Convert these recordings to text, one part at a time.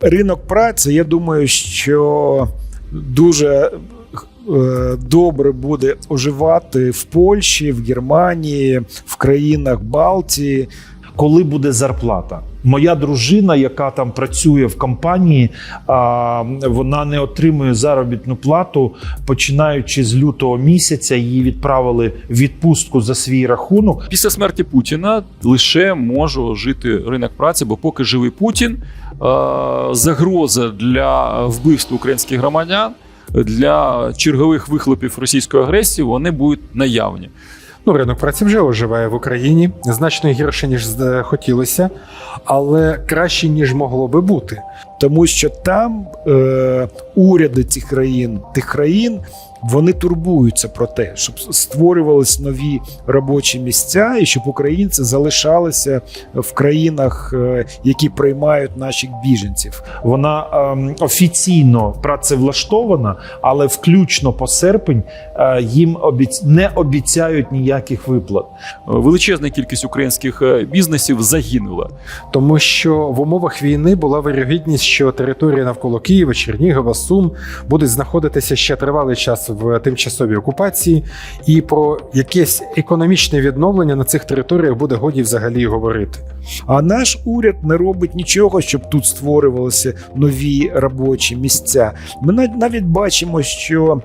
Ринок праці, я думаю, що дуже е, добре буде оживати в Польщі, в Германії, в країнах Балтії. коли буде зарплата. Моя дружина, яка там працює в компанії, вона не отримує заробітну плату, починаючи з лютого місяця. Її відправили в відпустку за свій рахунок. Після смерті Путіна лише може жити ринок праці, бо поки живий Путін, загроза для вбивства українських громадян, для чергових вихлопів російської агресії, вони будуть наявні. Ну, ринок праці вже оживає в Україні значно гірше, ніж з- хотілося, але краще, ніж могло би бути. Тому що там е, уряди цих країн, тих країн, вони турбуються про те, щоб створювались нові робочі місця, і щоб українці залишалися в країнах, е, які приймають наших біженців. Вона ем, офіційно працевлаштована, але включно по серпень е, їм обіц... не обіцяють ніяких виплат. Е, Величезна кількість українських е, бізнесів загинула. Тому що в умовах війни була вирогідність, що території навколо Києва, Чернігова, Сум будуть знаходитися ще тривалий час в тимчасовій окупації, і про якесь економічне відновлення на цих територіях буде годі взагалі говорити. А наш уряд не робить нічого, щоб тут створювалися нові робочі місця. Ми нав- навіть бачимо, що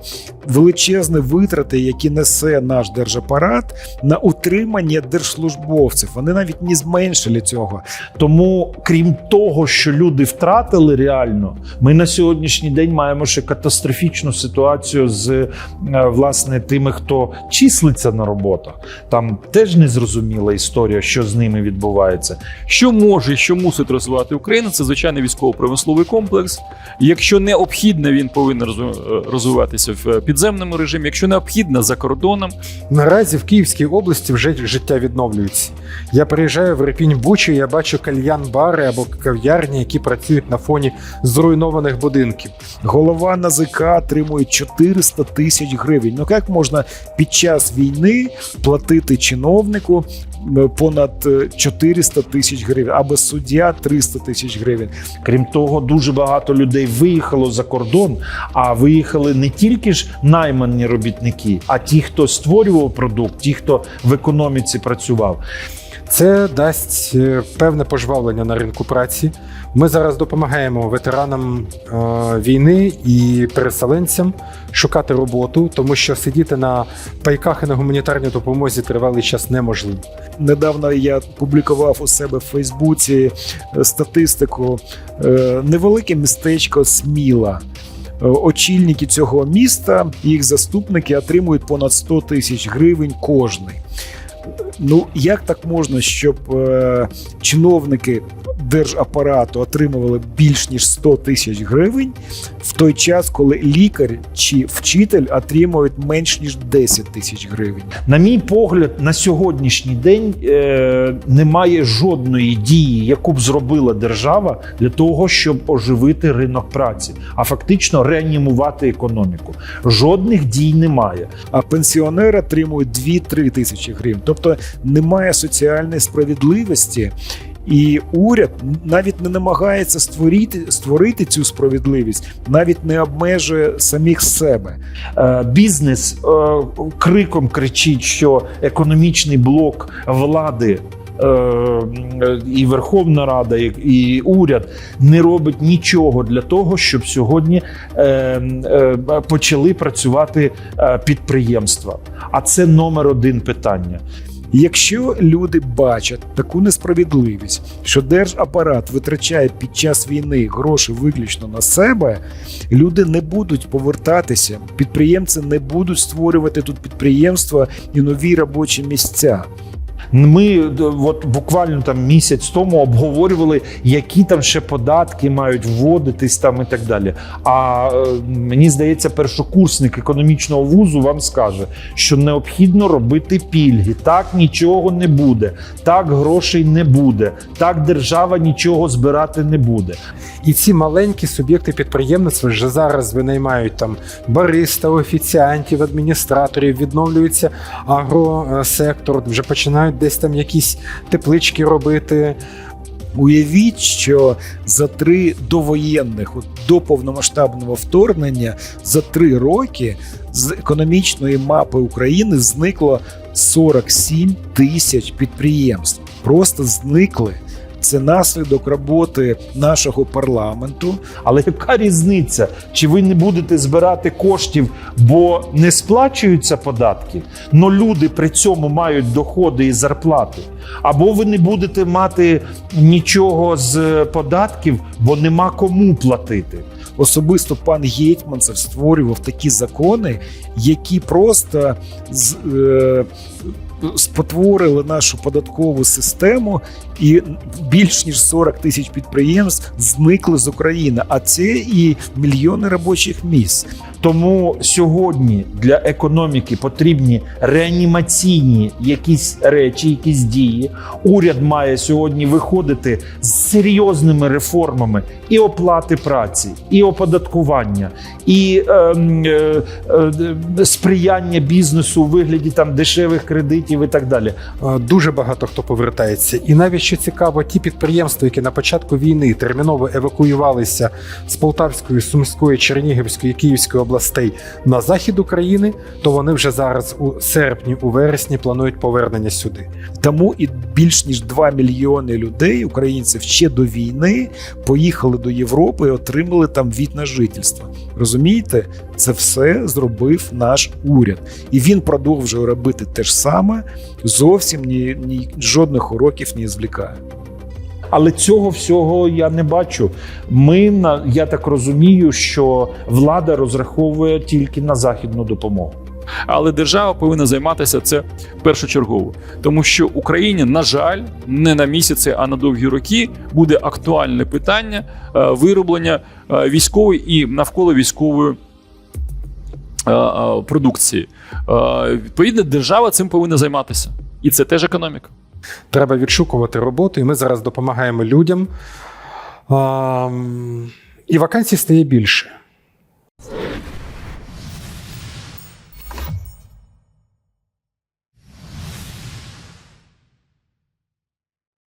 величезні витрати, які несе наш держапарат на утримання держслужбовців, вони навіть не зменшили цього. Тому, крім того, що люди втратили реально, ми на сьогоднішній день маємо ще катастрофічну ситуацію з е, власне тими, хто числиться на роботах. Там теж незрозуміла історія, що з ними відбувається. Що може що мусить розвивати Україна, це звичайний військово-промисловий комплекс. Якщо необхідно, він повинен е, розвиватися в е, підземному режимі. Якщо необхідно, за кордоном. Наразі в Київській області вже життя відновлюється. Я приїжджаю в Репінь Бучу, я бачу кальян-бари або кав'ярні, які працюють на фоні зруйнованих будинків. Голова НАЗК отримує 400 тисяч гривень. Ну як можна під час війни платити чиновнику е, понад е, 400 тисяч гривень, або суддя 300 тисяч гривень? Крім того, дуже багато людей виїхало за кордон, а виїхали не тільки ж наймані робітники, а ті, хто створював продукт, ті, хто в економіці працював. Це дасть е, певне пожвавлення на ринку праці. Ми зараз допомагаємо ветеранам е, війни і переселенцям шукати роботу, тому що сидіти на пайках і на гуманітарній допомозі тривалий час неможливо. Недавно я публікував у себе в Фейсбуці е, статистику. Невелике містечко Сміла. Очільники цього міста, їх заступники отримують понад 100 тисяч гривень кожний. Ну як так можна, щоб е, чиновники держапарату отримували більш ніж 100 тисяч гривень в той час, коли лікар чи вчитель отримують менш ніж 10 тисяч гривень? На мій погляд, на сьогоднішній день е, немає жодної дії, яку б зробила держава для того, щоб оживити ринок праці, а фактично реанімувати економіку. Жодних дій немає. а пенсіонер отримує 2-3 тисячі гривень. Тобто немає соціальної справедливості. І уряд навіть не намагається створити, створити цю справедливість, навіть не обмежує самих себе. Е, Бізнес е, криком кричить, що економічний блок влади. е, І Верховна Рада, і- уряд не робить нічого для того, щоб сьогодні почали працювати підприємства. А це номер один питання. Якщо люди бачать таку несправедливість, що держапарат витрачає під час війни гроші виключно на себе, люди не будуть повертатися, підприємці не будуть створювати тут підприємства і нові робочі місця. Ми от буквально там місяць тому обговорювали, які там ще податки мають вводитись там і так далі. А е, мені здається, першокурсник економічного вузу вам скаже, що необхідно робити пільги. Так нічого не буде, так грошей не буде, так держава нічого збирати не буде. І ці маленькі суб'єкти підприємництва вже зараз винаймають там бариста, офіціантів, адміністраторів, відновлюється агросектор, вже починають десь там якісь теплички робити. Уявіть, що за три довоєнних, до повномасштабного вторгнення, за три роки з економічної мапи України зникло 47 тисяч підприємств. Просто зникли. Це наслідок роботи нашого парламенту. Але яка різниця? Чи ви не будете збирати коштів, бо не сплачуються податки, но люди при цьому мають доходи і зарплати? Або ви не будете мати нічого з податків, бо нема кому платити? Особисто пан Гетьманцев створював такі закони, які просто з, е, спотворили нашу податкову систему, і більш ніж 40 тисяч підприємств зникли з України. А це і мільйони робочих місць. Тому сьогодні для економіки потрібні реанімаційні якісь речі, якісь дії. Уряд має сьогодні виходити з серйозними реформами і оплати праці, і оподаткування, і ем, е, е, сприяння бізнесу у вигляді там дешевих кредитів і так далі. Е, Дуже багато хто повертається. І навіть що цікаво, ті підприємства, які на початку війни терміново евакуювалися з Полтавської, Сумської, Чернігівської, Київської областей на захід України, то вони вже зараз у серпні, у вересні планують повернення сюди. Тому і більш ніж 2 мільйони людей, українців, ще до війни поїхали до Європи і отримали там від на жительство. Розумієте, це все зробив наш уряд, і він продовжує робити те ж саме. Зовсім ні, ні жодних уроків не звлікає. Але цього всього я не бачу. Ми на я так розумію, що влада розраховує тільки на західну допомогу. Але держава повинна займатися це першочергово, тому що Україні, на жаль, не на місяці, а на довгі роки буде актуальне питання е, вироблення е, військової і навколо військової продукції. Е, Відповідно, держава цим повинна займатися, і це теж економіка. Треба відшукувати роботу, і ми зараз допомагаємо людям. І вакансій стає більше.